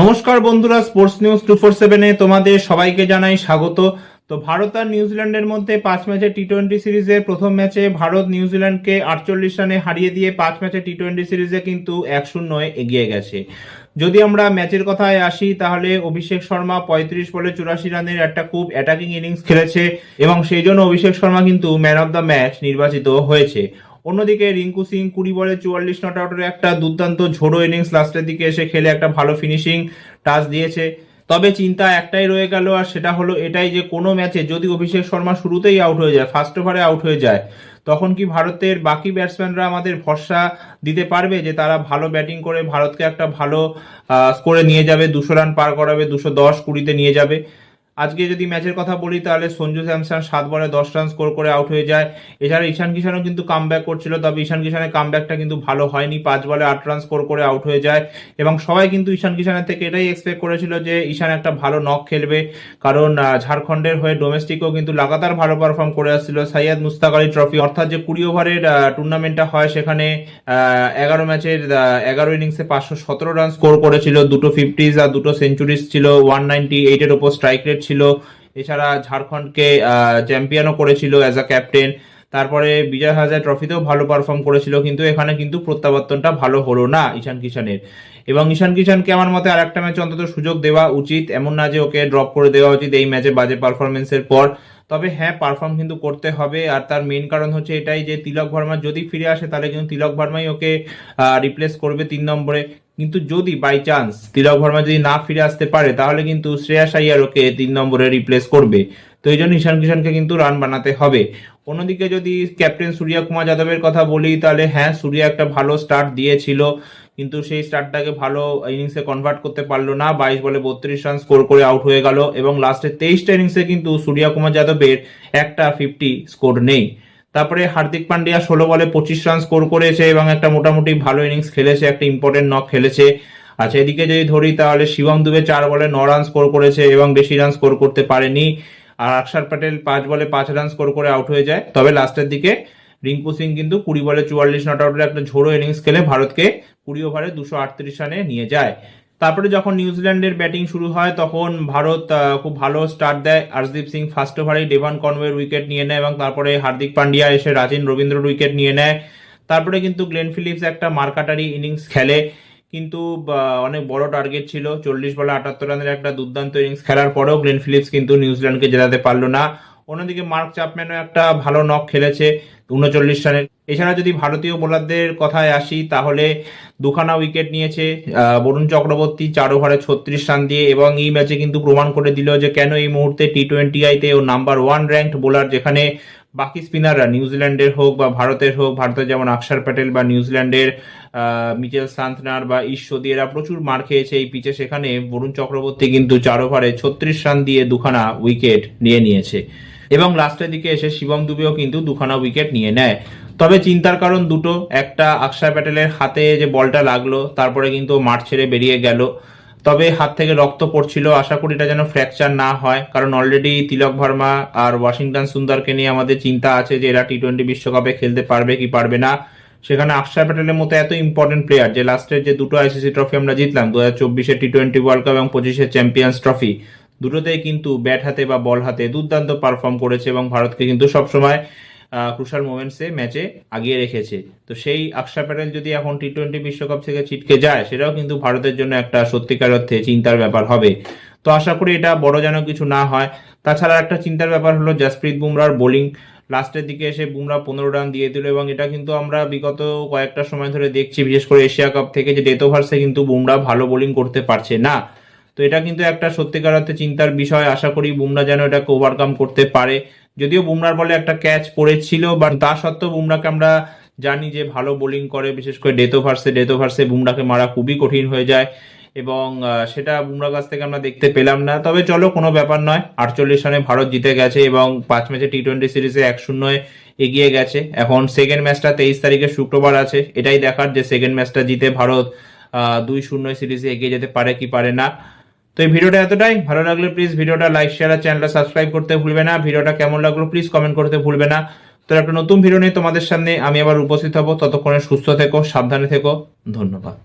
নমস্কার বন্ধুরা sports news two four সেভেনে তোমাদের সবাইকে জানাই স্বাগত। তো ভারত আর নিউজিল্যান্ডের মধ্যে পাঁচ ম্যাচের টি টোয়েন্টি সিরিজের প্রথম ম্যাচে ভারত নিউজিল্যান্ডকে আটচল্লিশ রানে হারিয়ে দিয়ে পাঁচ ম্যাচের টি টোয়েন্টি সিরিজে কিন্তু এক শূন্যয় এগিয়ে গেছে। যদি আমরা ম্যাচের কথায় আসি, তাহলে অভিষেক শর্মা পঁয়ত্রিশ বলে চুরাশি রানের একটা খুব অ্যাটাকিং ইনিংস খেলেছে এবং সেই জন্য অভিষেক শর্মা কিন্তু ম্যান অফ দ্য ম্যাচ নির্বাচিত হয়েছে। অন্যদিকে রিঙ্কু সিং কুড়ি বলে চুয়াল্লিশ নট আউটের একটা দুর্দান্ত ঝোড়ো ইনিংস লাস্টের দিকে এসে খেলে একটা ভালো ফিনিশিং টাচ দিয়েছে। তবে চিন্তা একটাই রয়ে গেল, আর সেটা হলো এটাই যে কোনো ম্যাচে যদি অভিষেক শর্মা শুরুতেই আউট হয়ে যায় ফার্স্ট ওভারে আউট হয়ে যায়, তখন কি ভারতের বাকি ব্যাটসম্যানরা আমাদের ভরসা দিতে পারবে যে তারা ভালো ব্যাটিং করে ভারতকে একটা ভালো স্কোরে নিয়ে যাবে, দুশো রান পার করাবে, দুশো দশ কুড়িতে নিয়ে যাবে? আজকে যদি ম্যাচের কথা বলি, তাহলে সঞ্জু স্যামসন সাত বলে দশ রান স্কোর করে আউট হয়ে যায়। এছাড়া ঈশান কিষানও কিন্তু কামব্যাক করছিল, তবে ঈশান কিষানের কামব্যাকটা কিন্তু ভালো হয়নি। পাঁচ বলে আট রান স্কোর করে আউট হয়ে যায়। এবং সবাই কিন্তু ঈশান কিষানের থেকে এটাই এক্সপেক্ট করেছিল যে ঈশান একটা ভালো নক খেলবে। কারণ ঝাড়খণ্ডের হয়ে ডোমেস্টিকও কিন্তু লাগাতার ভালো পারফর্ম করে আসছিল সাইয়াদ মুস্তাক আলী ট্রফি অর্থাৎ যে কুড়ি ওভারের টুর্নামেন্টটা হয়, সেখানে এগারো ম্যাচের এগারো ইনিংসে পাঁচশো সতেরো রান স্কোর করেছিল। দুটো ফিফটিজ আর দুটো সেঞ্চুরিজ ছিল। ওয়ান নাইনটি এইটের ওপর স্ট্রাইক রেট ছিল এছাড়া ঝাড়খণ্ডকে চ্যাম্পিয়নও করেছিল অ্যাজ আ ক্যাপ্টেন তারপরে বিজয় হাজার ট্রফিতেও ভালো পারফর্ম করেছিল, কিন্তু এখানে কিন্তু প্রত্যাবর্তনটা ভালো হলো না ঈশান কিষানের। এবং ঈশান কিষানকে আমার মতে আর একটা ম্যাচে অন্তত সুযোগ দেওয়া উচিত। এমন না যে ওকে ড্রপ করে দেওয়া উচিত এই ম্যাচে বাজে পারফরমেন্সের পর। তবে হ্যাঁ পারফর্ম কিন্তু করতে হবে। আর তার মেন কারণ হচ্ছে এটাই যে তিলক ভার্মা যদি ফিরে আসে, তাহলে কিন্তু তিলক ভার্মাই ওকে রিপ্লেস করবে তিন নম্বরে। কিন্তু যদি বাই চান্স তিলক ভার্মা যদি না ফিরে আসতে পারে, তাহলে কিন্তু শ্রেয়াস আইয়ার ওকে তিন নম্বরে রিপ্লেস করবে। তো এই জন্য ঈশান কিষানকে কিন্তু রান বানাতে হবে। অন্যদিকে যদি ক্যাপ্টেন সূর্যা কুমার যাদবের কথা বলি, তাহলে হ্যাঁ সূর্যা একটা ভালো স্টার্ট দিয়েছিল। কিন্তু সেই স্টারটাকে ভালো ইনিংসে কনভার্ট করতে পারল না। বাইশ বলে বত্রিশ রান স্কোর করে আউট হয়ে গেল এবং লাস্টের তেইশটা ইনিংসে কিন্তু সূর্যা কুমার যাদবের একটা ফিফটি স্কোর নেই। তারপরে হার্দিক পান্ডিয়া ষোলো বলে পঁচিশ রান স্কোর করেছে এবং একটা মোটামুটি ভালো ইনিংস খেলেছে, একটা ইম্পর্টেন্ট নক খেলেছে। আচ্ছা এদিকে যদি ধরি তাহলে শিবম দুবে চার বলে ন রান স্কোর করেছে এবং বেশি রান স্কোর করতে পারেনি। আর অক্ষর প্যাটেল পাঁচ বলে পাঁচ রান স্কোর করে আউট হয়ে যায়। তবে লাস্টের দিকে রিঙ্কু সিং কিন্তু কুড়ি বলে চুয়াল্লিশ নট আউটের একটা ঝোড়ো ইনিংস খেলে ভারতকে কুড়ি ওভারে দুশো আটত্রিশ রানে নিয়ে যায়। তারপরে যখন নিউজিল্যান্ডের ব্যাটিং শুরু হয়, তখন ভারত খুব ভালো স্টার্ট দেয়। আর্শদীপ সিং ফার্স্ট ওভারেই ডেভান কনওয়ের উইকেট নিয়ে নেয় এবং তারপরে হার্দিক পান্ডিয়া এসে রাজিন রবীন্দ্রর উইকেট নিয়ে নেয়। তারপরে কিন্তু গ্লেন ফিলিপস একটা মার্কাটারি ইনিংস খেলে। কিন্তু অনেক বড় টার্গেট ছিল। চল্লিশ বলে আটাত্তর রানের একটা দুর্দান্ত ইনিংস খেলার পরেও গ্লেন ফিলিপস কিন্তু নিউজিল্যান্ডকে জেতাতে পারল না। অন্যদিকে মার্ক চাপম্যানও একটা ভালো নক খেলেছে। উনচল্লিশ রানের। এছাড়া যদি ভারতীয় বোলারদের কথায় আসি, তাহলে দুখানা উইকেট নিয়েছে বরুণ চক্রবর্তী, চার ওভারে ছত্রিশ রান দিয়ে, এবং এই ম্যাচে কিন্তু প্রমাণ করে দিল যে কেন এই মুহূর্তে টি টোয়েন্টি আইতে ও নাম্বার ওয়ান র্যাঙ্কড বোলার যেখানে বাকি স্পিনাররা নিউজিল্যান্ডের হোক বা ভারতের হোক, ভারতের যেমন অক্ষর প্যাটেল বা নিউজিল্যান্ডের মিচেল সান্তনার বা ঈশ্বরী এরা প্রচুর মার খেয়েছে এই পিচে সেখানে বরুণ চক্রবর্তী কিন্তু চার ওভারে ছত্রিশ রান দিয়ে দুখানা উইকেট নিয়ে নিয়েছে। এবং লাস্টের দিকে এসে শিবম দুবেও কিন্তু দুখানা উইকেট নিয়ে নেয়। তবে চিন্তার কারণ দুটো, একটা আকশার প্যাটেলের হাতে যে বলটা লাগল, তারপরে কিন্তু মাঠ ছেড়ে বেরিয়ে গেল। তবে হাত থেকে রক্ত পড়ছিল, আশা করি এটা যেন ফ্র্যাকচার না হয়, কারণ অলরেডি তিলক ভার্মা আর ওয়াশিংটন সুন্দরকে নিয়ে আমাদের চিন্তা আছে যে এরা টি টোয়েন্টি বিশ্বকাপে খেলতে পারবে কি পারবে না। সেখানে আকশার প্যাটেলের মতো এত ইম্পর্টেন্ট প্লেয়ার যে লাস্টের যে দুটো আইসিসি ট্রফি আমরা জিতলাম দু হাজার চব্বিশে টি টোয়েন্টি ওয়ার্ল্ড কাপ এবং পঁচিশে চ্যাম্পিয়ন্স ট্রফি দুটোতেই কিন্তু ব্যাট হাতে বা বল হাতে দুর্দান্ত পারফর্ম করেছে এবং ভারতকে কিন্তু সবসময় ক্রুশাল মোমেন্টসে ম্যাচে আগিয়ে রেখেছে। তো সেই আকশা প্যাটেল যদি এখন টি টোয়েন্টি বিশ্বকাপ থেকে ছিটকে যায়, সেটাও কিন্তু ভারতের জন্য একটা সত্যিকার অর্থে চিন্তার ব্যাপার হবে। তো আশা করি এটা বড় যেন কিছু না হয়। তাছাড়া একটা চিন্তার ব্যাপার হলো জাসপ্রীত বুমরার বোলিং লাস্টের দিকে এসে বুমরা পনেরো রান দিয়ে দিল এবং এটা কিন্তু আমরা বিগত কয়েকটা সময় ধরে দেখছি, বিশেষ করে এশিয়া কাপ থেকে যে ডেথ ওভার্সে কিন্তু বুমরা ভালো বোলিং করতে পারছে না। তো এটা কিন্তু একটা সত্যিকার অর্থে চিন্তার বিষয়। আশা করি বুমরা যেন এটাকে ওভারকাম করতে পারে। যদিও বুমরার বলে একটা ক্যাচ পড়েছিল বাট তা সত্ত্বেও বুমরাকে আমরা জানি যে ভালো বোলিং করে, বিশেষ করে ডেথ ওভার্সে ডেথ ওভার্সে বুমরাকে মারা খুবই কঠিন হয়ে যায় এবং সেটা বুমরা কাছ থেকে আমরা দেখতে পেলাম না। তবে চলো, কোনো ব্যাপার নয়। আটচল্লিশ রানে ভারত জিতে গেছে এবং পাঁচ ম্যাচে টি টোয়েন্টি সিরিজে এক শূন্যয় এগিয়ে গেছে। এখন সেকেন্ড ম্যাচটা তেইশ তারিখে শুক্রবার আছে। এটাই দেখার যে সেকেন্ড ম্যাচটা জিতে ভারত দুই শূন্য সিরিজে এগিয়ে যেতে পারে কি পারে না। তো এই ভিডিওটা এতটাই। ভালো লাগলে প্লিজ ভিডিওটা লাইক শেয়ার আর চ্যানেলটা সাবস্ক্রাইব করতে ভুলবে না। ভিডিওটা কেমন লাগল প্লিজ কমেন্ট করতে ভুলবে না। তো একটা নতুন ভিডিও নিয়ে তোমাদের সামনে আমি আবার উপস্থিত হব। ততক্ষণে সুস্থ থেকো, সাবধানে থেকো। ধন্যবাদ।